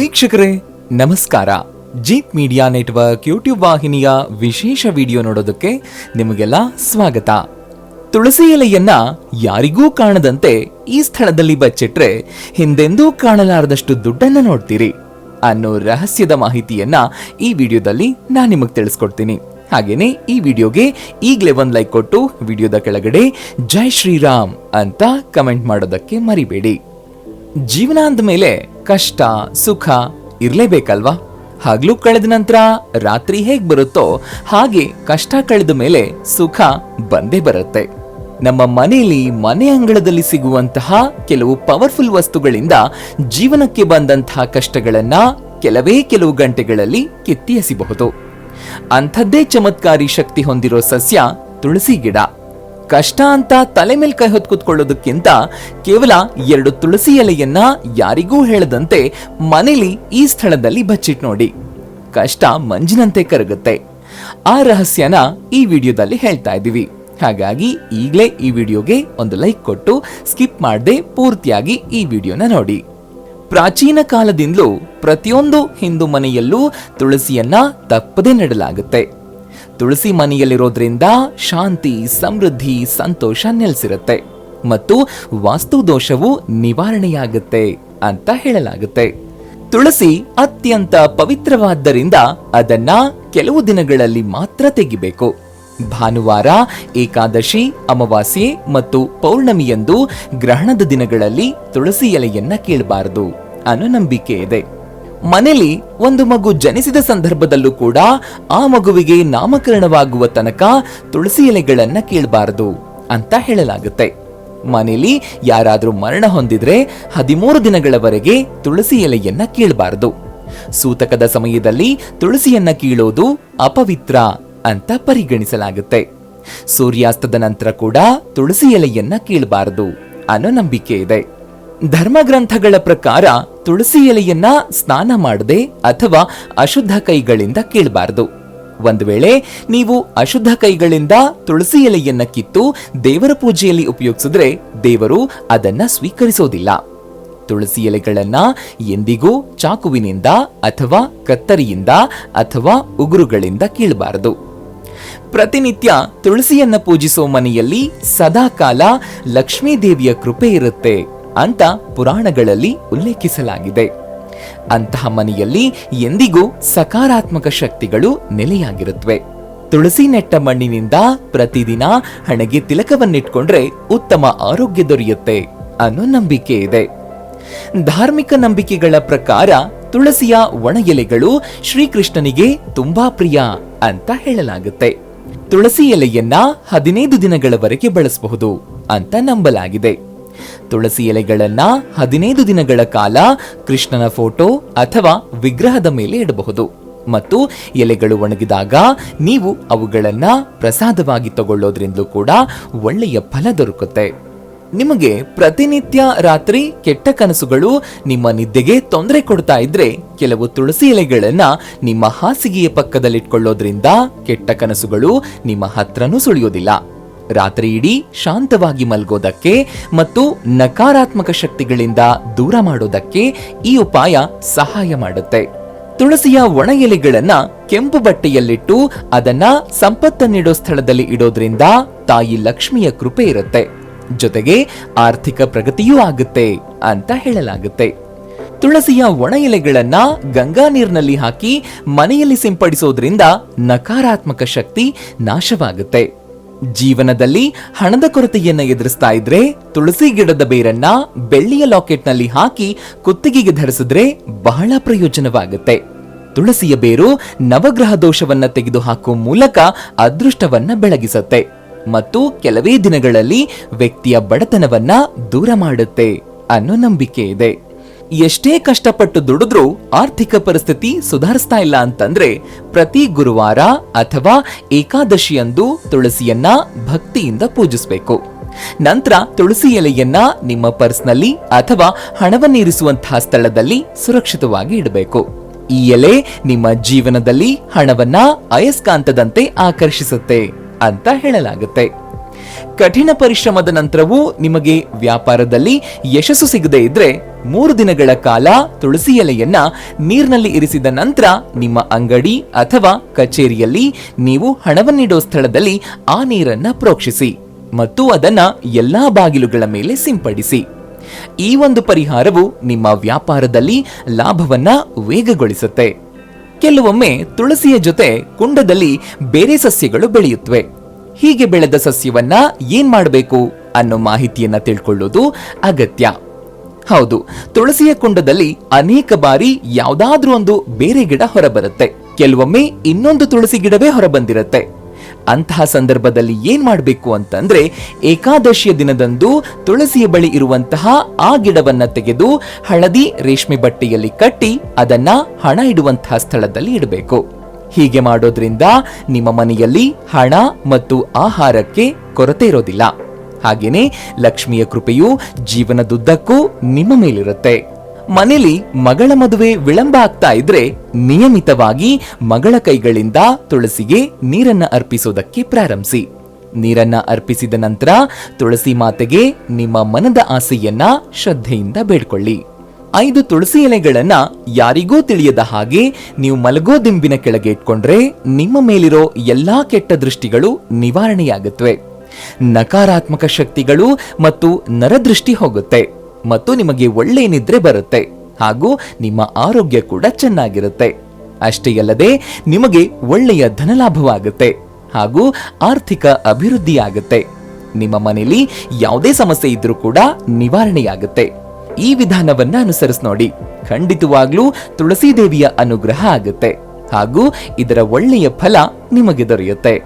ವೀಕ್ಷಕರೇ, ನಮಸ್ಕಾರ. Jeep media network YouTube ವಾಹಿನಿಯ ವಿಶೇಷ ವಿಡಿಯೋ ನೋಡೋದಕ್ಕೆ ನಿಮಗೆಲ್ಲ ಸ್ವಾಗತ. ತುಳಸಿ ಎಲೆಯನ್ನ ಯಾರಿಗೂ ಕಾಣದಂತೆ ಈ ಸ್ಥಳದಲ್ಲಿ ಬಚ್ಚಿಟ್ರೆ ಹಿಂದೆಂದೂ ಕಾಣಲಾರದಷ್ಟು ದುಡ್ಡನ್ನ ನೋಡ್ತೀರಿ ಅನ್ನೋ ರಹಸ್ಯದ ಮಾಹಿತಿಯನ್ನ ಈ ವಿಡಿಯೋದಲ್ಲಿ ನಾನು ನಿಮಗೆ ತಿಳಿಸ್ಕೊಡ್ತೀನಿ. ಹಾಗೇನೆ ಈ ವಿಡಿಯೋಗೆ ಈಗಲೇ ಒಂದು ಲೈಕ್ ಕೊಟ್ಟು ವಿಡಿಯೋದ ಕೆಳಗಡೆ ಜೈ ಶ್ರೀರಾಮ್ ಅಂತ ಕಮೆಂಟ್ ಮಾಡೋದಕ್ಕೆ ಮರಿಬೇಡಿ. ಜೀವನ ಅಂದಮೇಲೆ ಕಷ್ಟ, ಸುಖ ಇರಲೇಬೇಕಲ್ವಾ? ಹಗಲು ಕಳೆದ ನಂತರ ರಾತ್ರಿ ಹೇಗ್ ಬರುತ್ತೋ ಹಾಗೆ ಕಷ್ಟ ಕಳೆದ ಮೇಲೆ ಸುಖ ಬಂದೇ ಬರುತ್ತೆ. ನಮ್ಮ ಮನೆಯಲ್ಲಿ ಮನೆ ಅಂಗಳದಲ್ಲಿ ಸಿಗುವಂತಹ ಕೆಲವು ಪವರ್ಫುಲ್ ವಸ್ತುಗಳಿಂದ ಜೀವನಕ್ಕೆ ಬಂದಂತಹ ಕಷ್ಟಗಳನ್ನ ಕೆಲವೇ ಕೆಲವು ಗಂಟೆಗಳಲ್ಲಿ ಕಿತ್ತಿ ಎಸಿಬಹುದು ಅಂಥದ್ದೇ ಚಮತ್ಕಾರಿ ಶಕ್ತಿ ಹೊಂದಿರೋ ಸಸ್ಯ ತುಳಸಿ ಗಿಡ. ಕಷ್ಟ ಅಂತ ತಲೆ ಮೇಲೆ ಕೈ ಹೊತ್ತು ಕೂತ್ಕೊಳ್ಳೋದಕ್ಕಿಂತ ಕೇವಲ ಎರಡು ತುಳಸಿ ಎಲೆಯನ್ನ ಯಾರಿಗೂ ಹೇಳದಂತೆ ಮನೇಲಿ ಈ ಸ್ಥಳದಲ್ಲಿ ಬಚ್ಚಿಟ್ ನೋಡಿ. ಕಷ್ಟ ಮಂಜಿನಂತೆ ಕರಗುತ್ತೆ. ಆ ರಹಸ್ಯನ ಈ ವಿಡಿಯೋದಲ್ಲಿ ಹೇಳ್ತಾ ಇದ್ದೀವಿ. ಹಾಗಾಗಿ ಈಗಲೇ ಈ ವಿಡಿಯೋಗೆ ಒಂದು ಲೈಕ್ ಕೊಟ್ಟು ಸ್ಕಿಪ್ ಮಾಡದೆ ಪೂರ್ತಿಯಾಗಿ ಈ ವಿಡಿಯೋನ ನೋಡಿ. ಪ್ರಾಚೀನ ಕಾಲದಿಂದಲೂ ಪ್ರತಿಯೊಂದು ಹಿಂದೂ ಮನೆಯಲ್ಲೂ ತುಳಸಿಯನ್ನ ತಪ್ಪದೇ ನೆಡಲಾಗುತ್ತೆ. ತುಳಸಿ ಮನೆಯಲ್ಲಿರೋದ್ರಿಂದ ಶಾಂತಿ, ಸಮೃದ್ಧಿ, ಸಂತೋಷ ನೆಲೆಸಿರುತ್ತೆ. ಮತ್ತು ವಾಸ್ತು ದೋಷವು ನಿವಾರಣೆಯಾಗುತ್ತೆ ಅಂತ ಹೇಳಲಾಗುತ್ತೆ. ತುಳಸಿ ಅತ್ಯಂತ ಪವಿತ್ರವಾದ್ದರಿಂದ ಅದನ್ನ ಕೆಲವು ದಿನಗಳಲ್ಲಿ ಮಾತ್ರ ತೆಗಿಬೇಕು. ಭಾನುವಾರ, ಏಕಾದಶಿ, ಅಮಾವಾಸ್ಯೆ ಮತ್ತು ಪೌರ್ಣಮಿಯಂದು ಗ್ರಹಣದ ದಿನಗಳಲ್ಲಿ ತುಳಸಿ ಎಲೆಯನ್ನ ಕೀಳಬಾರದು ಅನ್ನೋ ನಂಬಿಕೆ ಇದೆ. ಮನೆಯಲ್ಲಿ ಒಂದು ಮಗು ಜನಿಸಿದ ಸಂದರ್ಭದಲ್ಲೂ ಕೂಡ ಆ ಮಗುವಿಗೆ ನಾಮಕರಣವಾಗುವ ತನಕ ತುಳಸಿ ಎಲೆಗಳನ್ನ ಕೀಳಬಾರದು ಅಂತ ಹೇಳಲಾಗುತ್ತೆ. ಮನೆಯಲ್ಲಿ ಯಾರಾದರೂ ಮರಣ ಹೊಂದಿದ್ರೆ ಹದಿಮೂರು ದಿನಗಳವರೆಗೆ ತುಳಸಿ ಎಲೆಯನ್ನ ಕೀಳಬಾರದು. ಸೂತಕದ ಸಮಯದಲ್ಲಿ ತುಳಸಿಯನ್ನ ಕೀಳೋದು ಅಪವಿತ್ರ ಅಂತ ಪರಿಗಣಿಸಲಾಗುತ್ತೆ. ಸೂರ್ಯಾಸ್ತದ ನಂತರ ಕೂಡ ತುಳಸಿ ಎಲೆಯನ್ನ ಕೀಳಬಾರದು ಅನ್ನೋ ನಂಬಿಕೆ ಇದೆ. ಧರ್ಮಗ್ರಂಥಗಳ ಪ್ರಕಾರ ತುಳಸಿ ಎಲೆಯನ್ನ ಸ್ನಾನ ಮಾಡದೆ ಅಥವಾ ಅಶುದ್ಧ ಕೈಗಳಿಂದ ಕೀಳಬಾರದು. ಒಂದು ವೇಳೆ ನೀವು ಅಶುದ್ಧ ಕೈಗಳಿಂದ ತುಳಸಿ ಎಲೆಯನ್ನ ಕಿತ್ತು ದೇವರ ಪೂಜೆಯಲ್ಲಿ ಉಪಯೋಗಿಸಿದ್ರೆ ದೇವರು ಅದನ್ನ ಸ್ವೀಕರಿಸೋದಿಲ್ಲ. ತುಳಸಿ ಎಲೆಗಳನ್ನ ಎಂದಿಗೂ ಚಾಕುವಿನಿಂದ ಅಥವಾ ಕತ್ತರಿಯಿಂದ ಅಥವಾ ಉಗುರುಗಳಿಂದ ಕೀಳಬಾರದು. ಪ್ರತಿನಿತ್ಯ ತುಳಸಿಯನ್ನ ಪೂಜಿಸೋ ಮನೆಯಲ್ಲಿ ಸದಾಕಾಲ ಲಕ್ಷ್ಮೀ ದೇವಿಯ ಕೃಪೆ ಇರುತ್ತೆ. ಅಂತ ಪುರಾಣಗಳಲ್ಲಿ ಉಲ್ಲೇಖಿಸಲಾಗಿದೆ. ಅಂತಹ ಮನೆಯಲ್ಲಿ ಎಂದಿಗೂ ಸಕಾರಾತ್ಮಕ ಶಕ್ತಿಗಳು ನೆಲೆಯಾಗಿರುತ್ತವೆ ತುಳಸಿ ನೆಟ್ಟ ಮಣ್ಣಿನಿಂದ ಪ್ರತಿದಿನ ಹಣೆಗೆ ತಿಲಕವನ್ನಿಟ್ಕೊಂಡ್ರೆ ಉತ್ತಮ ಆರೋಗ್ಯ ದೊರೆಯುತ್ತೆ ಅನ್ನೋ ನಂಬಿಕೆ ಇದೆ. ಧಾರ್ಮಿಕ ನಂಬಿಕೆಗಳ ಪ್ರಕಾರ ತುಳಸಿಯ ಒಣ ಎಲೆಗಳು ಶ್ರೀಕೃಷ್ಣನಿಗೆ ತುಂಬಾ ಪ್ರಿಯ ಅಂತ ಹೇಳಲಾಗುತ್ತೆ. ತುಳಸಿ ಎಲೆಯನ್ನ ಹದಿನೈದು ದಿನಗಳವರೆಗೆ ಬಳಸಬಹುದು ಅಂತ ನಂಬಲಾಗಿದೆ. ತುಳಸಿ ಎಲೆಗಳನ್ನ ಹದಿನೈದು ದಿನಗಳ ಕಾಲ ಕೃಷ್ಣನ ಫೋಟೋ ಅಥವಾ ವಿಗ್ರಹದ ಮೇಲೆ ಇಡಬಹುದು. ಮತ್ತು ಎಲೆಗಳು ಒಣಗಿದಾಗ ನೀವು ಅವುಗಳನ್ನ ಪ್ರಸಾದವಾಗಿ ತಗೊಳ್ಳೋದ್ರಿಂದಲೂ ಕೂಡ ಒಳ್ಳೆಯ ಫಲ ದೊರಕುತ್ತೆ. ನಿಮಗೆ ಪ್ರತಿನಿತ್ಯ ರಾತ್ರಿ ಕೆಟ್ಟ ಕನಸುಗಳು ನಿಮ್ಮ ನಿದ್ದೆಗೆ ತೊಂದರೆ ಕೊಡ್ತಾ ಇದ್ರೆ ಕೆಲವು ತುಳಸಿ ಎಲೆಗಳನ್ನ ನಿಮ್ಮ ಹಾಸಿಗೆಯ ಪಕ್ಕದಲ್ಲಿಟ್ಕೊಳ್ಳೋದ್ರಿಂದ ಕೆಟ್ಟ ಕನಸುಗಳು ನಿಮ್ಮ ಹತ್ರನೂ ಸುಳಿಯೋದಿಲ್ಲ. ರಾತ್ರಿ ಇಡೀ ಶಾಂತವಾಗಿ ಮಲ್ಗೋದಕ್ಕೆ ಮತ್ತು ನಕಾರಾತ್ಮಕ ಶಕ್ತಿಗಳಿಂದ ದೂರ ಮಾಡೋದಕ್ಕೆ ಈ ಉಪಾಯ ಸಹಾಯ ಮಾಡುತ್ತೆ. ತುಳಸಿಯ ಒಣ ಎಲೆಗಳನ್ನ ಕೆಂಪು ಬಟ್ಟೆಯಲ್ಲಿಟ್ಟು ಅದನ್ನ ಸಂಪತ್ತನ್ನಿಡೋ ಸ್ಥಳದಲ್ಲಿ ಇಡೋದ್ರಿಂದ ತಾಯಿ ಲಕ್ಷ್ಮಿಯ ಕೃಪೆ ಇರುತ್ತೆ. ಜೊತೆಗೆ ಆರ್ಥಿಕ ಪ್ರಗತಿಯೂ ಆಗುತ್ತೆ ಅಂತ ಹೇಳಲಾಗುತ್ತೆ. ತುಳಸಿಯ ಒಣ ಎಲೆಗಳನ್ನ ಗಂಗಾ ನೀರಿನಲ್ಲಿ ಹಾಕಿ ಮನೆಯಲ್ಲಿ ಸಿಂಪಡಿಸೋದ್ರಿಂದ ನಕಾರಾತ್ಮಕ ಶಕ್ತಿ ನಾಶವಾಗುತ್ತೆ. ಜೀವನದಲ್ಲಿ ಹಣದ ಕೊರತೆಯನ್ನ ಎದುರಿಸ್ತಾ ಇದ್ರೆ ತುಳಸಿ ಗಿಡದ ಬೇರನ್ನ ಬೆಳ್ಳಿಯ ಲಾಕೆಟ್ನಲ್ಲಿ ಹಾಕಿ ಕುತ್ತಿಗೆಗೆ ಧರಿಸಿದ್ರೆ ಬಹಳ ಪ್ರಯೋಜನವಾಗುತ್ತೆ. ತುಳಸಿಯ ಬೇರು ನವಗ್ರಹ ದೋಷವನ್ನ ತೆಗೆದುಹಾಕುವ ಮೂಲಕ ಅದೃಷ್ಟವನ್ನ ಬೆಳಗಿಸುತ್ತೆ ಮತ್ತು ಕೆಲವೇ ದಿನಗಳಲ್ಲಿ ವ್ಯಕ್ತಿಯ ಬಡತನವನ್ನ ದೂರ ಮಾಡುತ್ತೆ ಅನ್ನೋ ನಂಬಿಕೆ ಇದೆ. ಎಷ್ಟೇ ಕಷ್ಟಪಟ್ಟು ದುಡಿದ್ರೂ ಆರ್ಥಿಕ ಪರಿಸ್ಥಿತಿ ಸುಧಾರಿಸ್ತಾ ಇಲ್ಲ ಅಂತಂದ್ರೆ ಪ್ರತಿ ಗುರುವಾರ ಅಥವಾ ಏಕಾದಶಿಯಂದು ತುಳಸಿಯನ್ನ ಭಕ್ತಿಯಿಂದ ಪೂಜಿಸಬೇಕು. ನಂತರ ತುಳಸಿ ಎಲೆಯನ್ನ ನಿಮ್ಮ ಪರ್ಸ್ನಲ್ಲಿ ಅಥವಾ ಹಣವನ್ನಿರಿಸುವಂತಹ ಸ್ಥಳದಲ್ಲಿ ಸುರಕ್ಷಿತವಾಗಿ ಇಡಬೇಕು. ಈ ಎಲೆ ನಿಮ್ಮ ಜೀವನದಲ್ಲಿ ಹಣವನ್ನ ಅಯಸ್ಕಾಂತದಂತೆ ಆಕರ್ಷಿಸುತ್ತೆ ಅಂತ ಹೇಳಲಾಗುತ್ತೆ. ಕಠಿಣ ಪರಿಶ್ರಮದ ನಂತರವೂ ನಿಮಗೆ ವ್ಯಾಪಾರದಲ್ಲಿ ಯಶಸ್ಸು ಸಿಗದೇ ಇದ್ರೆ ಮೂರು ದಿನಗಳ ಕಾಲ ತುಳಸಿ ಎಲೆಯನ್ನ ನೀರಿನಲ್ಲಿ ಇರಿಸಿದ ನಂತರ ನಿಮ್ಮ ಅಂಗಡಿ ಅಥವಾ ಕಚೇರಿಯಲ್ಲಿ ನೀವು ಹಣವನ್ನಿಡೋ ಸ್ಥಳದಲ್ಲಿ ಆ ನೀರನ್ನ ಪ್ರೋಕ್ಷಿಸಿ ಮತ್ತು ಅದನ್ನ ಎಲ್ಲಾ ಬಾಗಿಲುಗಳ ಮೇಲೆ ಸಿಂಪಡಿಸಿ. ಈ ಒಂದು ಪರಿಹಾರವು ನಿಮ್ಮ ವ್ಯಾಪಾರದಲ್ಲಿ ಲಾಭವನ್ನ ವೇಗಗೊಳಿಸುತ್ತೆ. ಕೆಲವೊಮ್ಮೆ ತುಳಸಿಯ ಜೊತೆ ಕುಂಡದಲ್ಲಿ ಬೇರೆ ಸಸ್ಯಗಳು ಬೆಳೆಯುತ್ತವೆ ಹೀಗೆ ಬೆಳೆದ ಸಸ್ಯವನ್ನ ಏನ್ ಮಾಡಬೇಕು ಅನ್ನೋ ಮಾಹಿತಿಯನ್ನ ತಿಳ್ಕೊಳ್ಳೋದು ಅಗತ್ಯ. ಹೌದು, ತುಳಸಿಯ ಕುಂಡದಲ್ಲಿ ಅನೇಕ ಬಾರಿ ಯಾವ್ದಾದ್ರೂ ಒಂದು ಬೇರೆ ಗಿಡ ಹೊರಬರುತ್ತೆ. ಕೆಲವೊಮ್ಮೆ ಇನ್ನೊಂದು ತುಳಸಿ ಗಿಡವೇ ಹೊರಬಂದಿರುತ್ತೆ. ಅಂತಹ ಸಂದರ್ಭದಲ್ಲಿ ಏನ್ ಮಾಡಬೇಕು ಅಂತಂದ್ರೆ ಏಕಾದಶಿಯ ದಿನದಂದು ತುಳಸಿಯ ಬಳಿ ಇರುವಂತಹ ಆ ಗಿಡವನ್ನ ತೆಗೆದು ಹಳದಿ ರೇಷ್ಮೆ ಬಟ್ಟೆಯಲ್ಲಿ ಕಟ್ಟಿ ಅದನ್ನ ಹಣ ಇಡುವಂತಹ ಸ್ಥಳದಲ್ಲಿ ಇಡಬೇಕು. ಹೀಗೆ ಮಾಡೋದ್ರಿಂದ ನಿಮ್ಮ ಮನೆಯಲ್ಲಿ ಹಣ ಮತ್ತು ಆಹಾರಕ್ಕೆ ಕೊರತೆ ಇರೋದಿಲ್ಲ. ಹಾಗೇನೆ ಲಕ್ಷ್ಮಿಯ ಕೃಪೆಯು ಜೀವನದುದ್ದಕ್ಕೂ ನಿಮ್ಮ ಮೇಲಿರುತ್ತೆ. ಮನೇಲಿ ಮಗಳ ಮದುವೆ ವಿಳಂಬ ಆಗ್ತಾ ಇದ್ರೆ ನಿಯಮಿತವಾಗಿ ಮಗಳ ಕೈಗಳಿಂದ ತುಳಸಿಗೆ ನೀರನ್ನ ಅರ್ಪಿಸೋದಕ್ಕೆ ಪ್ರಾರಂಭಿಸಿ. ನೀರನ್ನ ಅರ್ಪಿಸಿದ ನಂತರ ತುಳಸಿ ಮಾತೆಗೆ ನಿಮ್ಮ ಮನದ ಆಸೆಯನ್ನ ಶ್ರದ್ಧೆಯಿಂದ ಬೇಡ್ಕೊಳ್ಳಿ. ಐದು ತುಳಸಿ ಎಲೆಗಳನ್ನ ಯಾರಿಗೂ ತಿಳಿಯದ ಹಾಗೆ ನೀವು ಮಲಗೋ ದಿಂಬಿನ ಕೆಳಗೆ ಇಟ್ಕೊಂಡ್ರೆ ನಿಮ್ಮ ಮೇಲಿರೋ ಎಲ್ಲಾ ಕೆಟ್ಟ ದೃಷ್ಟಿಗಳು ನಿವಾರಣೆಯಾಗುತ್ತವೆ. ನಕಾರಾತ್ಮಕ ಶಕ್ತಿಗಳು ಮತ್ತು ನರದೃಷ್ಟಿ ಹೋಗುತ್ತೆ ಮತ್ತು ನಿಮಗೆ ಒಳ್ಳೆಯ ನಿದ್ರೆ ಬರುತ್ತೆ ಹಾಗೂ ನಿಮ್ಮ ಆರೋಗ್ಯ ಕೂಡ ಚೆನ್ನಾಗಿರುತ್ತೆ. ಅಷ್ಟೇ ಅಲ್ಲದೆ ನಿಮಗೆ ಒಳ್ಳೆಯ ಧನಲಾಭವಾಗುತ್ತೆ ಹಾಗೂ ಆರ್ಥಿಕ ಅಭಿವೃದ್ಧಿಯಾಗುತ್ತೆ. ನಿಮ್ಮ ಮನೆಯಲ್ಲಿ ಯಾವುದೇ ಸಮಸ್ಯೆ ಇದ್ರೂ ಕೂಡ ನಿವಾರಣೆಯಾಗುತ್ತೆ. ಈ ವಿಧಾನವನ್ನ ಅನುಸರಿಸಿ ನೋಡಿ. ಖಂಡಿತವಾಗ್ಲೂ ತುಳಸಿ ದೇವಿಯ ಅನುಗ್ರಹ ಆಗುತ್ತೆ. ಹಾಗೂ ಇದರ ಒಳ್ಳೆಯ ಫಲ ನಿಮಗೆ ದೊರೆಯುತ್ತೆ.